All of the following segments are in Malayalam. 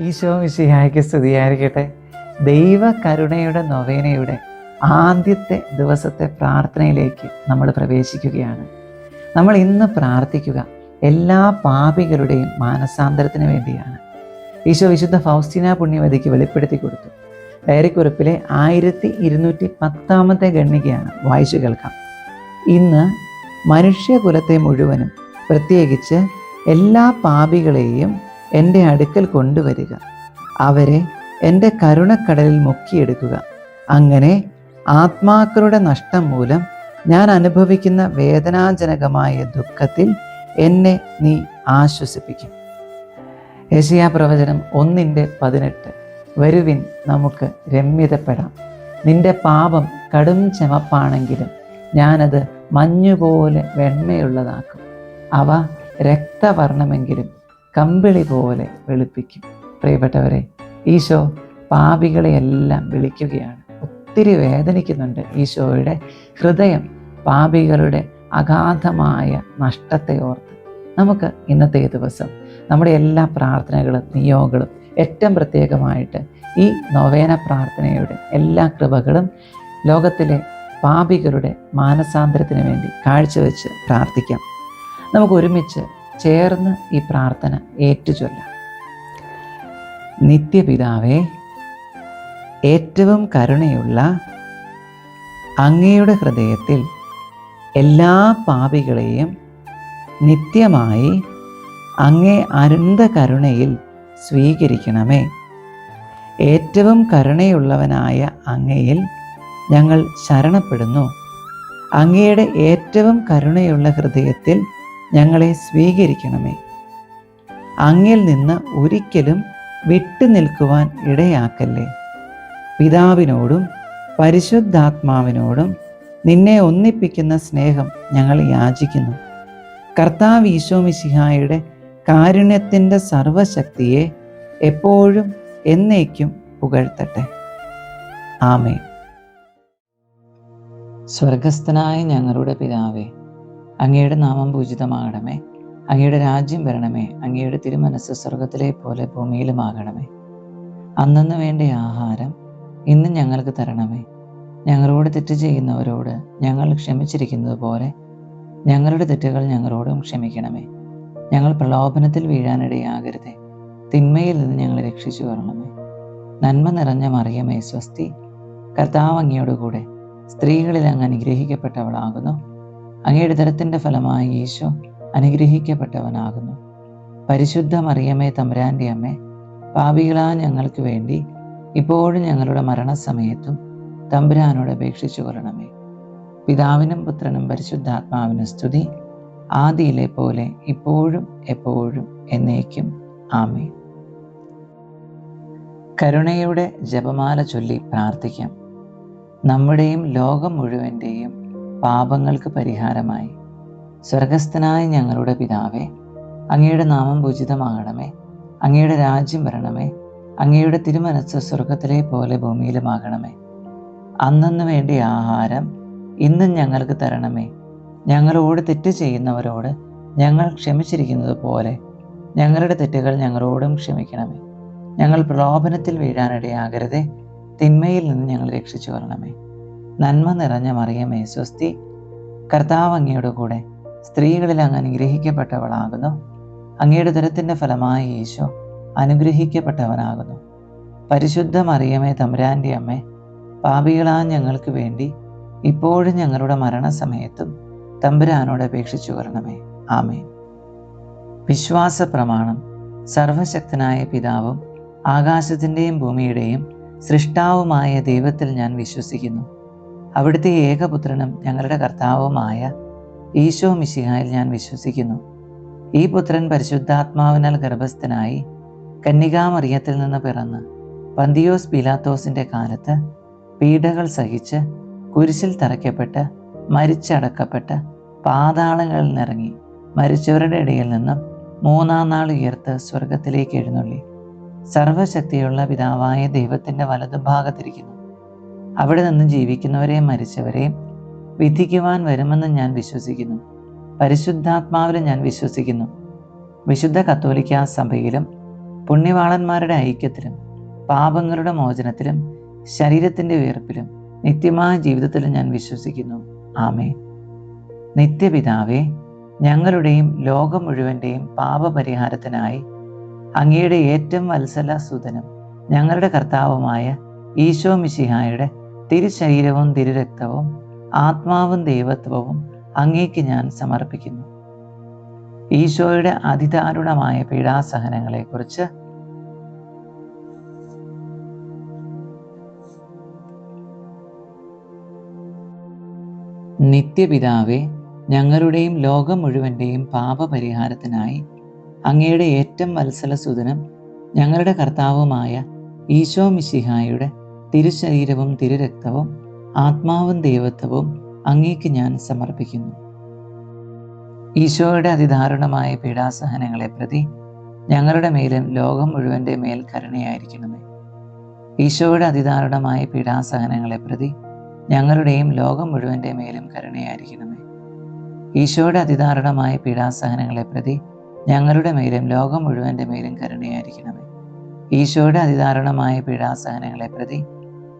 ഈശോ മിശിഹായ്ക്ക് സ്തുതിയായിരിക്കട്ടെ. ദൈവ കരുണയുടെ നൊവേനയുടെ ആദ്യത്തെ ദിവസത്തെ പ്രാർത്ഥനയിലേക്ക് നമ്മൾ പ്രവേശിക്കുകയാണ്. നമ്മൾ ഇന്ന് പ്രാർത്ഥിക്കുക എല്ലാ പാപികളുടെയും മാനസാന്തരത്തിന് വേണ്ടിയാണ്. ഈശോ വിശുദ്ധ ഫൗസ്റ്റിന പുണ്യവതിക്ക് വെളിപ്പെടുത്തി കൊടുത്തു. ഡയറിക്കുറിപ്പിലെ ആയിരത്തി ഇരുന്നൂറ്റി പത്താമത്തെ ഗണ്ണികയാണ് വായിച്ചു കേൾക്കാം. ഇന്ന് മനുഷ്യകുലത്തെ മുഴുവനും പ്രത്യേകിച്ച് എല്ലാ പാപികളെയും എന്റെ അടുക്കൽ കൊണ്ടുവരിക. അവരെ എന്റെ കരുണക്കടലിൽ മുക്കിയെടുക്കുക. അങ്ങനെ ആത്മാക്കളുടെ നഷ്ടം മൂലം ഞാൻ അനുഭവിക്കുന്ന വേദനാജനകമായ ദുഃഖത്തിൽ എന്നെ നീ ആശ്വസിപ്പിക്കും. യശയാ പ്രവചനം ഒന്നിന്റെ പതിനെട്ട്. വരുവിൻ നമുക്ക് രമ്യതപ്പെടാം. നിന്റെ പാപം കടും ചെമപ്പാണെങ്കിലും ഞാനത് മഞ്ഞുപോലെ വെണ്മയുള്ളതാക്കും. അവ രക്തവർണമെങ്കിലും കമ്പിളി പോലെ വെളുപ്പിക്കും. പ്രിയപ്പെട്ടവരെ ഈശോ പാപികളെയെല്ലാം വിളിക്കുകയാണ്. ഒത്തിരി വേദനിക്കുന്നുണ്ട് ഈശോയുടെ ഹൃദയം പാപികളുടെ അഗാധമായ നഷ്ടത്തെ ഓർത്ത്. നമുക്ക് ഇന്നത്തെ ദിവസം നമ്മുടെ എല്ലാ പ്രാർത്ഥനകളും നിയോഗങ്ങളും ഏറ്റവും പ്രത്യേകമായിട്ട് ഈ നൊവേന പ്രാർത്ഥനയുടെ എല്ലാ കൃപകളും ലോകത്തിലെ പാപികളുടെ മാനസാന്തരത്തിന് വേണ്ടി കാഴ്ചവെച്ച് പ്രാർത്ഥിക്കാം. നമുക്ക് ഒരുമിച്ച് ചേർന്ന് ഈ പ്രാർത്ഥന ഏറ്റുചൊല്ലാം. നിത്യപിതാവേ ഏറ്റവും കരുണയുള്ള അങ്ങയുടെ ഹൃദയത്തിൽ എല്ലാ പാപികളെയും നിത്യമായി അങ്ങേ അരുന്ത കരുണയിൽ സ്വീകരിക്കണമേ. ഏറ്റവും കരുണയുള്ളവനായ അങ്ങയിൽ ഞങ്ങൾ ശരണപ്പെടുന്നു. അങ്ങയുടെ ഏറ്റവും കരുണയുള്ള ഹൃദയത്തിൽ ഞങ്ങളെ സ്വീകരിക്കണമേ. അങ്ങിൽ നിന്ന് ഒരിക്കലും വിട്ടു നിൽക്കുവാൻ ഇടയാക്കല്ലേ. പിതാവിനോടും പരിശുദ്ധാത്മാവിനോടും നിന്നെ ഒന്നിപ്പിക്കുന്ന സ്നേഹം ഞങ്ങൾ യാചിക്കുന്നു. കർത്താവ് ഈശോമിശിഹായുടെ കാരുണ്യത്തിന്റെ സർവശക്തിയെ എപ്പോഴും എന്നേക്കും പുകഴ്ത്തട്ടെ. ആമേ സ്വർഗസ്ഥനായ ഞങ്ങളുടെ പിതാവേ അങ്ങയുടെ നാമം പൂജിതമാകണമേ. അങ്ങയുടെ രാജ്യം വരണമേ. അങ്ങയുടെ തിരുമനസ് സ്വർഗത്തിലെ പോലെ ഭൂമിയിലുമാകണമേ. അന്നു വേണ്ട ആഹാരം ഇന്ന് ഞങ്ങൾക്ക് തരണമേ. ഞങ്ങളോട് തെറ്റ് ചെയ്യുന്നവരോട് ഞങ്ങൾ ക്ഷമിച്ചിരിക്കുന്നത് പോലെ ഞങ്ങളുടെ തെറ്റുകൾ ഞങ്ങളോടും ക്ഷമിക്കണമേ. ഞങ്ങൾ പ്രലോഭനത്തിൽ വീഴാനിടയാകരുതേ. തിന്മയിൽ നിന്ന് ഞങ്ങളെ രക്ഷിച്ചു വരണമേ നന്മ നിറഞ്ഞ മറിയമേ സ്വസ്തി. കർത്താവ് അങ്ങയോടുകൂടെ സ്ത്രീകളിൽ അങ്ങ് അനുഗ്രഹിക്കപ്പെട്ടവളാകുന്നു. അങ്ങയുടെ തരത്തിന്റെ ഫലമായി യേശു അനുഗ്രഹിക്കപ്പെട്ടവനാകുന്നു. പരിശുദ്ധ മറിയമ്മേ തമ്പുരാന്റെ അമ്മേ പാപികളാ ഞങ്ങൾക്ക് വേണ്ടി ഇപ്പോഴും ഞങ്ങളുടെ മരണസമയത്തും തമ്പുരാനോട് അപേക്ഷിച്ചു കൊള്ളണമേ. പിതാവിനും പുത്രനും പരിശുദ്ധാത്മാവിനും സ്തുതി. ആദിയിലെ പോലെ ഇപ്പോഴും എപ്പോഴും എന്നേക്കും. ആമേ കരുണയുടെ ജപമാല ചൊല്ലി പ്രാർത്ഥിക്കാം. നമ്മുടെയും ലോകം മുഴുവന്റെയും പാപങ്ങൾക്ക് പരിഹാരമായി. സ്വർഗസ്ഥനായ ഞങ്ങളുടെ പിതാവേ അങ്ങയുടെ നാമം ഉചിതമാകണമേ അങ്ങയുടെ രാജ്യം വരണമേ. അങ്ങയുടെ തിരുമനസ് സ്വർഗത്തിലെ പോലെ ഭൂമിയിലുമാകണമേ. അന്നു വേണ്ടി ആഹാരം ഇന്നും ഞങ്ങൾക്ക് തരണമേ. ഞങ്ങളോട് തെറ്റ് ചെയ്യുന്നവരോട് ഞങ്ങൾ ക്ഷമിച്ചിരിക്കുന്നത് പോലെ ഞങ്ങളുടെ തെറ്റുകൾ ഞങ്ങളോടും ക്ഷമിക്കണമേ. ഞങ്ങൾ പ്രലോഭനത്തിൽ വീഴാനിടയാകരുതേ. തിന്മയിൽ നിന്ന് ഞങ്ങൾ രക്ഷിച്ചു വരണമേ നന്മ നിറഞ്ഞ മറിയമേ സ്വസ്തി. കർത്താവ് അങ്ങയുടെ കൂടെ സ്ത്രീകളിൽ അങ്ങ് അനുഗ്രഹിക്കപ്പെട്ടവളാകുന്നു. അങ്ങയുടെ ദുരത്തിന്റെ ഫലമായി ഈശോ അനുഗ്രഹിക്കപ്പെട്ടവനാകുന്നു. പരിശുദ്ധ മറിയമേ തമ്പുരാന്റെ അമ്മേ പാപികളാ ഞങ്ങൾക്ക് വേണ്ടി ഇപ്പോഴും ഞങ്ങളുടെ മരണസമയത്തും തമ്പുരാനോട് അപേക്ഷിച്ചു വരണമേ. ആമേ വിശ്വാസ പ്രമാണം സർവശക്തനായ പിതാവും ആകാശത്തിന്റെയും ഭൂമിയുടെയും സൃഷ്ടാവുമായ ദൈവത്തിൽ ഞാൻ വിശ്വസിക്കുന്നു. അവിടുത്തെ ഏകപുത്രനും ഞങ്ങളുടെ കർത്താവുമായ ഈശോ മിശിഹായിൽ ഞാൻ വിശ്വസിക്കുന്നു. ഈ പുത്രൻ പരിശുദ്ധാത്മാവിനാൽ ഗർഭസ്ഥനായി കന്യകാമറിയത്തിൽ നിന്ന് പിറന്ന് പന്തിയോസ് പീലാത്തോസിന്റെ കാലത്ത് പീഡകൾ സഹിച്ച് കുരിശിൽ തറയ്ക്കപ്പെട്ട് മരിച്ചടക്കപ്പെട്ട് പാതാളങ്ങളിൽ നിറങ്ങി മരിച്ചവരുടെ ഇടയിൽ നിന്നും മൂന്നാം നാൾ ഉയർത്ത് സ്വർഗത്തിലേക്ക് എഴുന്നള്ളി. സർവശക്തിയുള്ള പിതാവായ ദൈവത്തിന്റെ വലതുഭാഗത്തിരിക്കുന്നു. അവിടെ നിന്ന് ജീവിക്കുന്നവരെയും മരിച്ചവരെയും വിധിക്കുവാൻ വരുമെന്ന് ഞാൻ വിശ്വസിക്കുന്നു. പരിശുദ്ധാത്മാവിലും ഞാൻ വിശ്വസിക്കുന്നു. വിശുദ്ധ കത്തോലിക്ക സഭയിലും പുണ്യവാളന്മാരുടെ ഐക്യത്തിലും പാപങ്ങളുടെ മോചനത്തിലും ശരീരത്തിന്റെ ഉയർപ്പിലും നിത്യമായ ജീവിതത്തിലും ഞാൻ വിശ്വസിക്കുന്നു. ആമേ നിത്യപിതാവേ ഞങ്ങളുടെയും ലോകം മുഴുവന്റെയും പാപപരിഹാരത്തിനായി അങ്ങയുടെ ഏറ്റവും വത്സല സുതനും ഞങ്ങളുടെ കർത്താവുമായ ഈശോ മിശിഹായുടെ തിരുശരീരവും തിരുരക്തവും ആത്മാവും ദൈവത്വവും അങ്ങേക്ക് ഞാൻ സമർപ്പിക്കുന്നു. ഈശോയുടെ അതിദാരുണമായ പീഡാസഹനങ്ങളെക്കുറിച്ച് നിത്യപിതാവെ ഞങ്ങളുടെയും ലോകം മുഴുവന്റെയും പാപപരിഹാരത്തിനായി അങ്ങയുടെ ഏറ്റവും വത്സലസുതനും ഞങ്ങളുടെ കർത്താവുമായ ഈശോ മിശിഹായുടെ തിരുശരീരവും തിരുരക്തവും ആത്മാവും ദൈവത്വവും അങ്ങേക്ക് ഞാൻ സമർപ്പിക്കുന്നു. ഈശോയുടെ അതിദാരുണമായ പീഡാസഹനങ്ങളെ പ്രതി ഞങ്ങളുടെ മേലും ലോകം മുഴുവന്റെ മേൽ കരുണയായിരിക്കണമേ. ഈശോയുടെ അതിദാരുണമായ പീഡാസഹനങ്ങളെ പ്രതി ഞങ്ങളുടെയും ലോകം മുഴുവന്റെ മേലും കരുണയായിരിക്കണമേ. ഈശോയുടെ അതിദാരുണമായ പീഡാസഹനങ്ങളെ പ്രതി ഞങ്ങളുടെ മേലും ലോകം മുഴുവന്റെ മേലും കരുണയായിരിക്കണമേ. ഈശോയുടെ അതിദാരുണമായ പീഡാസഹനങ്ങളെ പ്രതി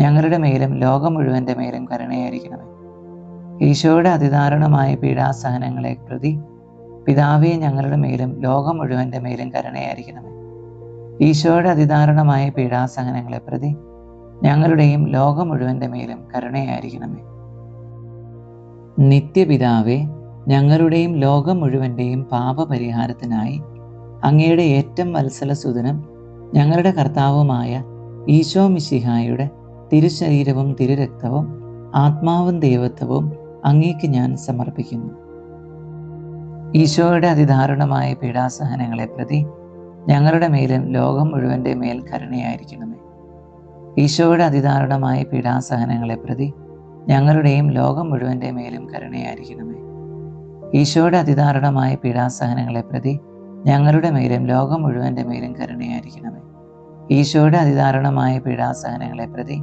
ഞങ്ങളുടെ മേലും ലോകം മുഴുവന്റെ മേലും കരുണയായിരിക്കണമേ. ഈശോയുടെ അതിദാരുണമായ പീഡാസഹനങ്ങളെ പ്രതി പിതാവേ ഞങ്ങളുടെ മേലും ലോകം മുഴുവന്റെ മേലും കരുണയായിരിക്കണമേ. ഈശോയുടെ അതിദാരുണമായ പീഡാസഹനങ്ങളെ പ്രതി ഞങ്ങളുടെയും ലോകം മുഴുവന്റെ മേലും കരുണയായിരിക്കണമേ. നിത്യപിതാവേ ഞങ്ങളുടെയും ലോകം മുഴുവന്റെയും പാപപരിഹാരത്തിനായി അങ്ങയുടെ ഏറ്റവും വത്സലസുതനും ഞങ്ങളുടെ കർത്താവുമായ ഈശോ മിശിഹായുടെ തിരുശരീരവും തിരുരക്തവും ആത്മാവും ദൈവത്വവും അങ്ങേക്ക് ഞാൻ സമർപ്പിക്കുന്നു. ഈശോയുടെ അതിദാരുണമായ പീഡാസഹനങ്ങളെ പ്രതി ഞങ്ങളുടെ മേലും ലോകം മുഴുവന്റെ മേൽ കരുണയായിരിക്കണമേ. ഈശോയുടെ അതിദാരുണമായ പീഡാസഹനങ്ങളെ പ്രതി ഞങ്ങളുടെയും ലോകം മുഴുവന്റെ മേലും കരുണയായിരിക്കണമേ. ഈശോയുടെ അതിദാരുണമായ പീഡാസഹനങ്ങളെ പ്രതി ഞങ്ങളുടെ മേലും ലോകം മുഴുവന്റെ മേലും കരുണയായിരിക്കണമേ. ഈശോയുടെ അതിദാരുണമായ പീഡാസഹനങ്ങളെ പ്രതി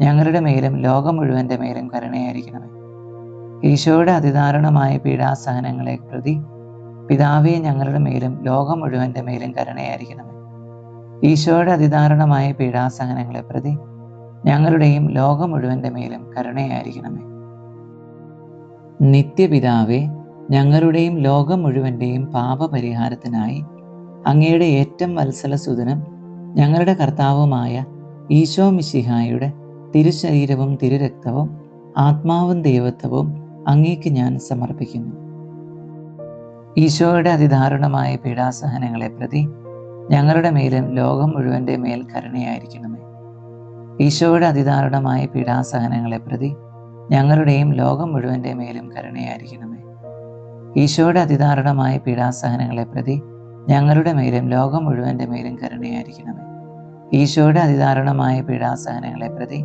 ഞങ്ങളുടെ മേലും ലോകം മുഴുവന്റെ മേലും കരുണയായിരിക്കണമേ. ഈശോയുടെ അതിദാരുണമായ പീഡാസഹനങ്ങളെ പ്രതി പിതാവെ ഞങ്ങളുടെ മേലും ലോകം മുഴുവന്റെ മേലും കരുണയായിരിക്കണമേ. ഈശോയുടെ അതിദാരുണമായ പീഡാസഹനങ്ങളെ പ്രതി ഞങ്ങളുടെയും ലോകം മുഴുവന്റെ മേലും കരുണയായിരിക്കണമേ. നിത്യപിതാവെ ഞങ്ങളുടെയും ലോകം മുഴുവന്റെയും പാപപരിഹാരത്തിനായി അങ്ങയുടെ ഏറ്റവും വത്സലസുതനും ഞങ്ങളുടെ കർത്താവുമായ ഈശോ മിശിഹായുടെ തിരുശരീരവും തിരുരക്തവും ആത്മാവും ദൈവത്വവും അങ്ങേക്ക് ഞാൻ സമർപ്പിക്കുന്നു. ഈശോയുടെ അതിദാരുണമായ പീഡാസഹനങ്ങളെ പ്രതി ഞങ്ങളുടെ മേലും ലോകം മുഴുവന്റെ മേൽ കരുണയായിരിക്കണമേ. ഈശോയുടെ അതിദാരുണമായ പീഡാസഹനങ്ങളെ പ്രതി ഞങ്ങളുടെയും ലോകം മുഴുവന്റെ മേലും കരുണയായിരിക്കണമേ. ഈശോയുടെ അതിദാരുണമായ പീഡാസഹനങ്ങളെ പ്രതി ഞങ്ങളുടെ മേലും ലോകം മുഴുവന്റെ മേലും കരുണയായിരിക്കണമേ. ഈശോയുടെ അതിദാരുണമായ പീഡാസഹനങ്ങളെ പ്രതി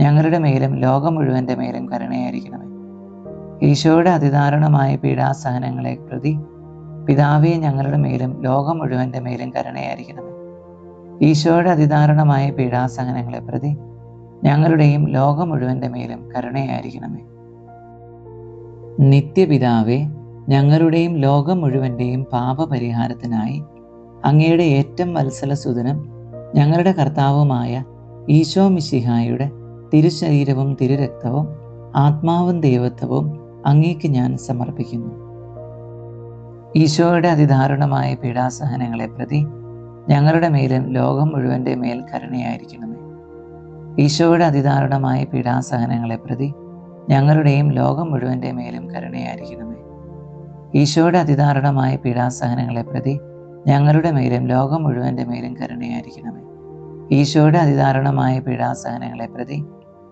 ഞങ്ങളുടെ മേലും ലോകം മുഴുവന്റെ മേലും കരുണയായിരിക്കണമേ. ഈശോയുടെ അതിദാരുണമായ പീഡാസഹനങ്ങളെ പ്രതി പിതാവെ ഞങ്ങളുടെ മേലും ലോകം മുഴുവന്റെ മേലും കരുണയായിരിക്കണമേ. ഈശോയുടെ അതിദാരുണമായ പീഡാസഹനങ്ങളെ പ്രതി ഞങ്ങളുടെയും ലോകം മുഴുവന്റെ മേലും കരുണയായിരിക്കണമേ. നിത്യപിതാവെ ഞങ്ങളുടെയും ലോകം മുഴുവന്റെയും പാപപരിഹാരത്തിനായി അങ്ങയുടെ ഏറ്റവും വത്സലസുതനും ഞങ്ങളുടെ കർത്താവുമായ ഈശോ മിശിഹായുടെ തിരുശരീരവും തിരുരക്തവും ആത്മാവും ദൈവത്വവും അങ്ങേക്ക് ഞാൻ സമർപ്പിക്കുന്നു. ഈശോയുടെ അതിദാരുണമായ പീഡാസഹനങ്ങളെ പ്രതി ഞങ്ങളുടെ മേലും ലോകം മുഴുവന്റെ മേൽ കരുണയായിരിക്കണമേ. ഈശോയുടെ അതിദാരുണമായ പീഡാസഹനങ്ങളെ പ്രതി ഞങ്ങളുടെയും ലോകം മുഴുവന്റെ മേലും കരുണയായിരിക്കണമേ. ഈശോയുടെ അതിദാരുണമായ പീഡാസഹനങ്ങളെ പ്രതി ഞങ്ങളുടെ മേലും ലോകം മുഴുവന്റെ മേലും കരുണയായിരിക്കണമേ. ഈശോയുടെ അതിദാരുണമായ പീഡാസഹനങ്ങളെ പ്രതി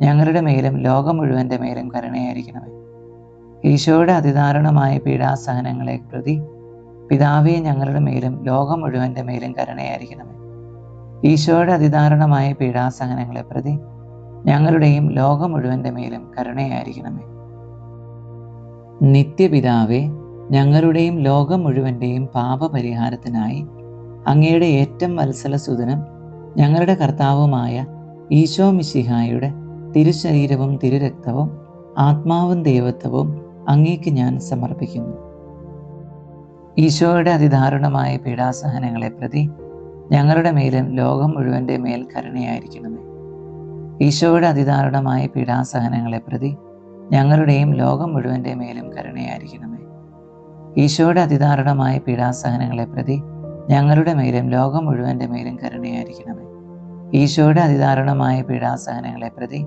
ഞങ്ങളുടെ മേലും ലോകം മുഴുവന്റെ മേലും കരുണയായിരിക്കണമേ. ഈശോയുടെ അതിദാരുണമായ പീഡാസഹനങ്ങളെ പ്രതി പിതാവേ ഞങ്ങളുടെ മേലും ലോകം മുഴുവന്റെ മേലും കരുണയായിരിക്കണമേ. ഈശോയുടെ അതിദാരുണമായ പീഡാസഹനങ്ങളെ പ്രതി ഞങ്ങളുടെയും ലോകം മുഴുവന്റെ മേലും കരുണയായിരിക്കണമേ. നിത്യപിതാവേ ഞങ്ങളുടെയും ലോകം മുഴുവന്റെയും പാപപരിഹാരത്തിനായി അങ്ങയുടെ ഏറ്റവും വത്സലസുതനും ഞങ്ങളുടെ കർത്താവുമായ ഈശോ മിശിഹായുടെ തിരുശരീരവും തിരുരക്തവും ആത്മാവും ദൈവത്വവും അങ്ങേക്ക് ഞാൻ സമർപ്പിക്കുന്നു. ഈശോയുടെ അതിദാരുണമായ പീഡാസഹനങ്ങളെ പ്രതി ഞങ്ങളുടെ മേലും ലോകം മുഴുവന്റെ മേൽ കരുണയായിരിക്കണമേ. ഈശോയുടെ അതിദാരുണമായ പീഡാസഹനങ്ങളെ പ്രതി ഞങ്ങളുടെയും ലോകം മുഴുവന്റെ മേലും കരുണയായിരിക്കണമേ. ഈശോയുടെ അതിദാരുണമായ പീഡാസഹനങ്ങളെ പ്രതി ഞങ്ങളുടെ മേലും ലോകം മുഴുവന്റെ മേലും കരുണയായിരിക്കണമേ. ഈശോയുടെ അതിദാരുണമായ പീഡാസഹനങ്ങളെ പ്രതി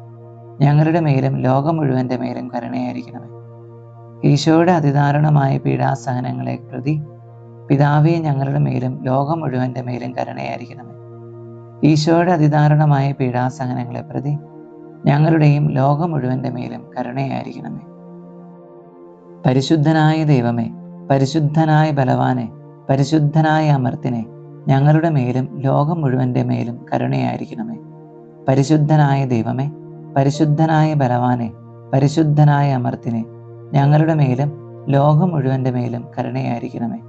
ഞങ്ങളുടെ മേലും ലോകം മുഴുവന്റെ മേലും കരുണയായിരിക്കണമേ. ഈശോയുടെ അതിദാരുണമായ പീഡാസഹനങ്ങളെ പ്രതി പിതാവേ ഞങ്ങളുടെ മേലും ലോകം മുഴുവന്റെ മേലും കരുണയായിരിക്കണമേ. ഈശോയുടെ അതിദാരുണമായ പീഡാസഹനങ്ങളെ പ്രതി ഞങ്ങളുടെയും ലോകം മുഴുവന്റെ മേലും കരുണയായിരിക്കണമേ. പരിശുദ്ധനായ ദൈവമേ പരിശുദ്ധനായ ബലവാനെ പരിശുദ്ധനായ അമർത്തിനെ ഞങ്ങളുടെ മേലും ലോകം മുഴുവന്റെ മേലും കരുണയായിരിക്കണമേ. പരിശുദ്ധനായ ദൈവമേ പരിശുദ്ധനായ ബലവാനെ പരിശുദ്ധനായ അമർത്തിനെ ഞങ്ങളുടെ മേലും ലോകം മുഴുവന്റെ മേലും കരുണയായിരിക്കണമേ.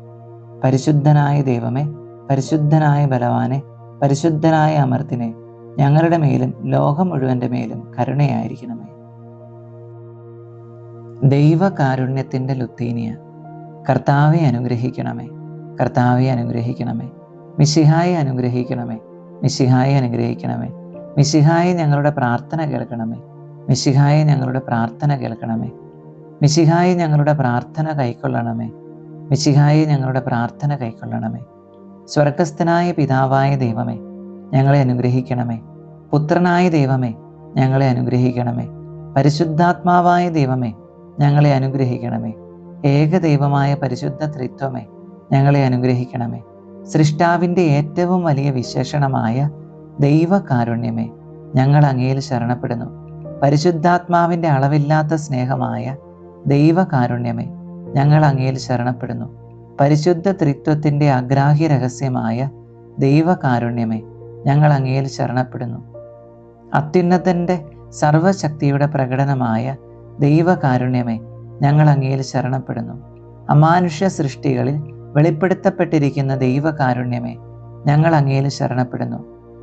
പരിശുദ്ധനായ ദൈവമേ പരിശുദ്ധനായ ബലവാനെ പരിശുദ്ധനായ അമർത്തിനെ ഞങ്ങളുടെ മേലും ലോകം മുഴുവന്റെ മേലും കരുണയായിരിക്കണമേ. ദൈവകാരുണ്യത്തിന്റെ ലുത്തീനിയ കർത്താവെ അനുഗ്രഹിക്കണമേ കർത്താവെ അനുഗ്രഹിക്കണമേ മിശിഹായെ അനുഗ്രഹിക്കണമേ മിശിഹായെ അനുഗ്രഹിക്കണമേ. മിശിഹായെ ഞങ്ങളുടെ പ്രാർത്ഥന കേൾക്കണമേ. മിശിഹായി ഞങ്ങളുടെ പ്രാർത്ഥന കേൾക്കണമേ. മിശിഹായി ഞങ്ങളുടെ പ്രാർത്ഥന കൈക്കൊള്ളണമേ. മിശിഹായി ഞങ്ങളുടെ പ്രാർത്ഥന കൈക്കൊള്ളണമേ. സ്വർഗസ്ഥനായ പിതാവായ ദൈവമേ ഞങ്ങളെ അനുഗ്രഹിക്കണമേ. പുത്രനായ ദൈവമേ ഞങ്ങളെ അനുഗ്രഹിക്കണമേ. പരിശുദ്ധാത്മാവായ ദൈവമേ ഞങ്ങളെ അനുഗ്രഹിക്കണമേ. ഏകദൈവമായ പരിശുദ്ധ ത്രിത്വമേ ഞങ്ങളെ അനുഗ്രഹിക്കണമേ. സൃഷ്ടാവിന്റെ ഏറ്റവും വലിയ വിശേഷണമായ ദൈവകാരുണ്യമേ ഞങ്ങൾ അങ്ങയിൽ ശരണപ്പെടുന്നു. പരിശുദ്ധാത്മാവിന്റെ അളവില്ലാത്ത സ്നേഹമായ ദൈവകാരുണ്യമേ ഞങ്ങൾ അങ്ങയിൽ ശരണപ്പെടുന്നു. പരിശുദ്ധ ത്രിത്വത്തിന്റെ അഗ്രാഹ്യ രഹസ്യമായ ദൈവകാരുണ്യമേ ഞങ്ങൾ അങ്ങയിൽ ശരണപ്പെടുന്നു. അത്യുന്നതന്റെ സർവശക്തിയുടെ പ്രകടനമായ ദൈവകാരുണ്യമേ ഞങ്ങൾ അങ്ങയിൽ ശരണപ്പെടുന്നു. അമാനുഷ്യ സൃഷ്ടികളിൽ വെളിപ്പെടുത്തപ്പെട്ടിരിക്കുന്ന ദൈവകാരുണ്യമേ ഞങ്ങൾ അങ്ങയിൽ ശരണപ്പെടുന്നു.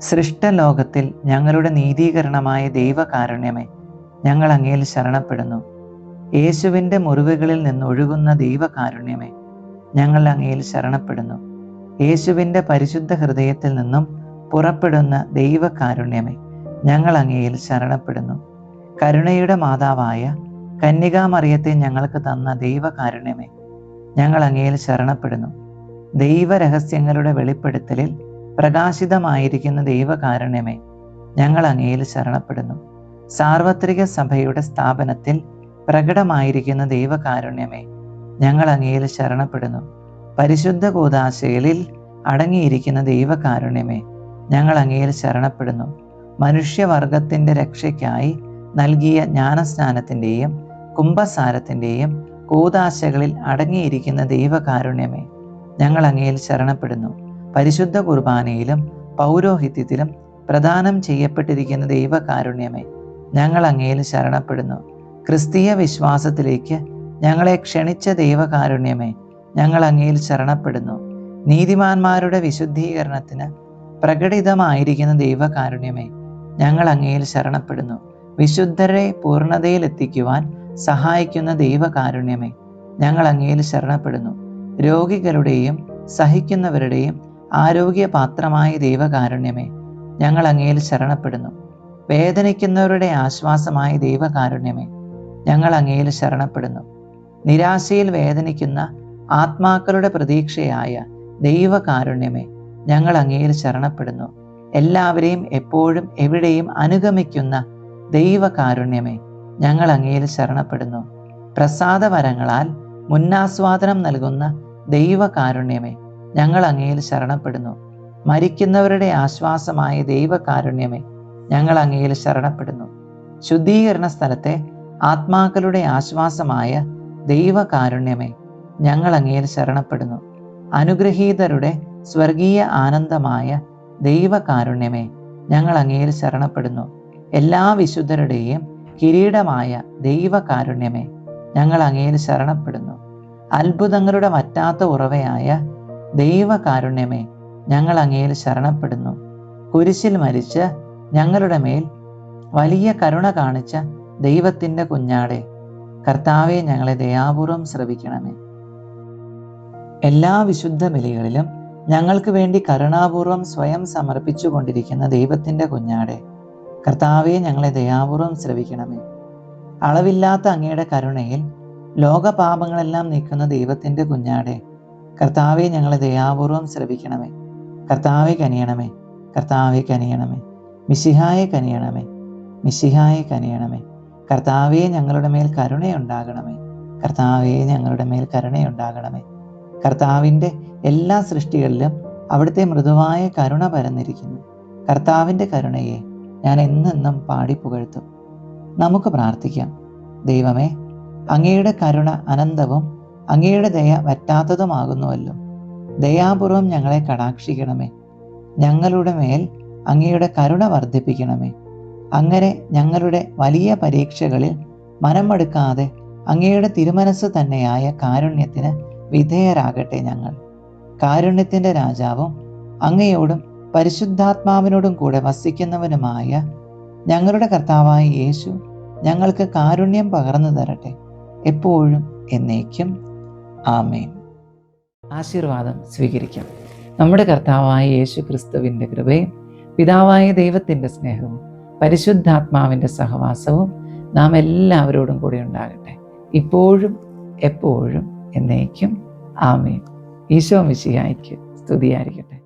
സൃഷ്ടലോകത്തിൽ ഞങ്ങളുടെ നീതീകരണമായ ദൈവകാരുണ്യമേ ഞങ്ങൾ അങ്ങയിൽ ശരണപ്പെടുന്നു. യേശുവിന്റെ മുറിവുകളിൽ നിന്നൊഴുകുന്ന ദൈവകാരുണ്യമേ ഞങ്ങൾ അങ്ങയിൽ ശരണപ്പെടുന്നു. യേശുവിന്റെ പരിശുദ്ധ ഹൃദയത്തിൽ നിന്നും പുറപ്പെടുന്ന ദൈവകാരുണ്യമേ ഞങ്ങൾ അങ്ങയിൽ ശരണപ്പെടുന്നു. കരുണയുടെ മാതാവായ കന്യകാമറിയത്തെ ഞങ്ങൾക്ക് തന്ന ദൈവകാരുണ്യമേ ഞങ്ങൾ അങ്ങയിൽ ശരണപ്പെടുന്നു. ദൈവരഹസ്യങ്ങളുടെ വെളിപ്പെടുത്തലിൽ പ്രകാശിതമായിരിക്കുന്ന ദൈവകാരുണ്യമേ ഞങ്ങൾ അങ്ങയിൽ ശരണപ്പെടുന്നു. സാർവത്രിക സഭയുടെ സ്ഥാപനത്തിൽ പ്രകടമായിരിക്കുന്ന ദൈവകാരുണ്യമേ ഞങ്ങൾ അങ്ങയിൽ ശരണപ്പെടുന്നു. പരിശുദ്ധ കൂതാശകളിൽ അടങ്ങിയിരിക്കുന്ന ദൈവകാരുണ്യമേ ഞങ്ങൾ അങ്ങയിൽ ശരണപ്പെടുന്നു. മനുഷ്യവർഗത്തിന്റെ രക്ഷയ്ക്കായി നൽകിയ ജ്ഞാനസ്നാനത്തിന്റെയും കുംഭസാരത്തിന്റെയും കൂതാശകളിൽ അടങ്ങിയിരിക്കുന്ന ദൈവകാരുണ്യമേ ഞങ്ങൾ അങ്ങയിൽ ശരണപ്പെടുന്നു. പരിശുദ്ധ കുർബാനയിലും പൗരോഹിത്യത്തിലും പ്രദാനം ചെയ്യപ്പെട്ടിരിക്കുന്ന ദൈവകാരുണ്യമേ ഞങ്ങൾ അങ്ങയിൽ ശരണപ്പെടുന്നു. ക്രിസ്തീയ വിശ്വാസത്തിലേക്ക് ഞങ്ങളെ ക്ഷണിച്ച ദൈവകാരുണ്യമേ ഞങ്ങൾ അങ്ങയിൽ ശരണപ്പെടുന്നു. നീതിമാന്മാരുടെ വിശുദ്ധീകരണത്തിന് പ്രകടിതമായിരിക്കുന്ന ദൈവകാരുണ്യമേ ഞങ്ങൾ അങ്ങയിൽ ശരണപ്പെടുന്നു. വിശുദ്ധരെ പൂർണതയിൽ എത്തിക്കുവാൻ സഹായിക്കുന്ന ദൈവകാരുണ്യമേ ഞങ്ങൾ അങ്ങയിൽ ശരണപ്പെടുന്നു. രോഗികളുടെയും സഹിക്കുന്നവരുടെയും ആരോഗ്യപാത്രമായ ദൈവകാരുണ്യമേ ഞങ്ങൾ അങ്ങയിൽ ശരണപ്പെടുന്നു. വേദനിക്കുന്നവരുടെ ആശ്വാസമായ ദൈവകാരുണ്യമേ ഞങ്ങൾ അങ്ങയിൽ ശരണപ്പെടുന്നു. നിരാശയിൽ വേദനിക്കുന്ന ആത്മാക്കളുടെ പ്രതീക്ഷയായ ദൈവകാരുണ്യമേ ഞങ്ങൾ അങ്ങയിൽ ശരണപ്പെടുന്നു. എല്ലാവരെയും എപ്പോഴും എവിടെയും അനുഗമിക്കുന്ന ദൈവകാരുണ്യമേ ഞങ്ങൾ അങ്ങയിൽ ശരണപ്പെടുന്നു. പ്രസാദവരങ്ങളാൽ മുന്നാസ്വാദനം നൽകുന്ന ദൈവകാരുണ്യമേ ഞങ്ങൾ അങ്ങയിൽ ശരണപ്പെടുന്നു. മരിക്കുന്നവരുടെ ആശ്വാസമായ ദൈവകാരുണ്യമേ ഞങ്ങൾ അങ്ങയിൽ ശരണപ്പെടുന്നു. ശുദ്ധീകരണ സ്ഥലത്തെ ആത്മാക്കളുടെ ആശ്വാസമായ ദൈവകാരുണ്യമേ ഞങ്ങൾ അങ്ങയിൽ ശരണപ്പെടുന്നു. അനുഗ്രഹീതരുടെ സ്വർഗീയ ആനന്ദമായ ദൈവകാരുണ്യമേ ഞങ്ങൾ അങ്ങയിൽ ശരണപ്പെടുന്നു. എല്ലാ വിശുദ്ധരുടെയും കിരീടമായ ദൈവകാരുണ്യമേ ഞങ്ങൾ അങ്ങയിൽ ശരണപ്പെടുന്നു. അത്ഭുതങ്ങളുടെ വറ്റാത്ത ഉറവയായ ദൈവകാരുണ്യമേ ഞങ്ങൾ അങ്ങയിൽ ശരണപ്പെടുന്നു. കുരിശിൽ മരിച്ച് ഞങ്ങളുടെ മേൽ വലിയ കരുണ കാണിച്ച ദൈവത്തിന്റെ കുഞ്ഞാടെ കർത്താവെ ഞങ്ങളെ ദയാപൂർവം ശ്രവിക്കണമേ. എല്ലാ വിശുദ്ധ ബലികളിലും ഞങ്ങൾക്ക് വേണ്ടി കരുണാപൂർവം സ്വയം സമർപ്പിച്ചു കൊണ്ടിരിക്കുന്ന ദൈവത്തിന്റെ കുഞ്ഞാടെ കർത്താവെ ഞങ്ങളെ ദയാപൂർവം ശ്രവിക്കണമേ. അളവില്ലാത്ത അങ്ങയുടെ കരുണയിൽ ലോകപാപങ്ങളെല്ലാം നീക്കുന്ന ദൈവത്തിന്റെ കുഞ്ഞാടെ കർത്താവെ ഞങ്ങളെ ദയാപൂർവം ശ്രവിക്കണമേ. കർത്താവെ കനിയണമേ. കർത്താവെ കനിയണമേ. മിശിഹായെ കനിയണമേ. മിശിഹായെ കനിയണമേ. കർത്താവെ ഞങ്ങളുടെ മേൽ കരുണയുണ്ടാകണമേ. കർത്താവെ ഞങ്ങളുടെ മേൽ കരുണയുണ്ടാകണമേ. കർത്താവിന്റെ എല്ലാ സൃഷ്ടികളിലും അവിടുത്തെ മൃദുവായ കരുണ പരന്നിരിക്കുന്നു. കർത്താവിന്റെ കരുണയെ ഞാൻ എന്നെന്നും പാടി പുകഴ്ത്തും. നമുക്ക് പ്രാർത്ഥിക്കാം. ദൈവമേ അങ്ങയുടെ കരുണ അനന്തവും അങ്ങയുടെ ദയ വറ്റാത്തതുമാകുന്നുവല്ലോ. ദയാപൂർവം ഞങ്ങളെ കടാക്ഷിക്കണമേ. ഞങ്ങളുടെ മേൽ അങ്ങയുടെ കരുണ വർദ്ധിപ്പിക്കണമേ. അങ്ങനെ ഞങ്ങളുടെ വലിയ പരീക്ഷകളിൽ മനമെടുക്കാതെ അങ്ങയുടെ തിരുമനസ് തന്നെയായ കാരുണ്യത്തിന് വിധേയരാകട്ടെ ഞങ്ങൾ. കാരുണ്യത്തിന്റെ രാജാവും അങ്ങയോടും പരിശുദ്ധാത്മാവിനോടും കൂടെ വസിക്കുന്നവനുമായ ഞങ്ങളുടെ കർത്താവായ യേശു ഞങ്ങൾക്ക് കാരുണ്യം പകർന്നു തരട്ടെ. എപ്പോഴും എന്നേക്കും ആമേൻ. ആശീർവാദം സ്വീകരിക്കാം. നമ്മുടെ കർത്താവായ യേശു ക്രിസ്തുവിന്റെ കൃപയും പിതാവായ ദൈവത്തിന്റെ സ്നേഹവും പരിശുദ്ധാത്മാവിന്റെ സഹവാസവും നാം എല്ലാവരോടും കൂടി ഉണ്ടാകട്ടെ. ഇപ്പോഴും എപ്പോഴും എന്നേക്കും ആമേൻ. ഈശോ മിശിഹായിക്ക് സ്തുതിയായിരിക്കട്ടെ.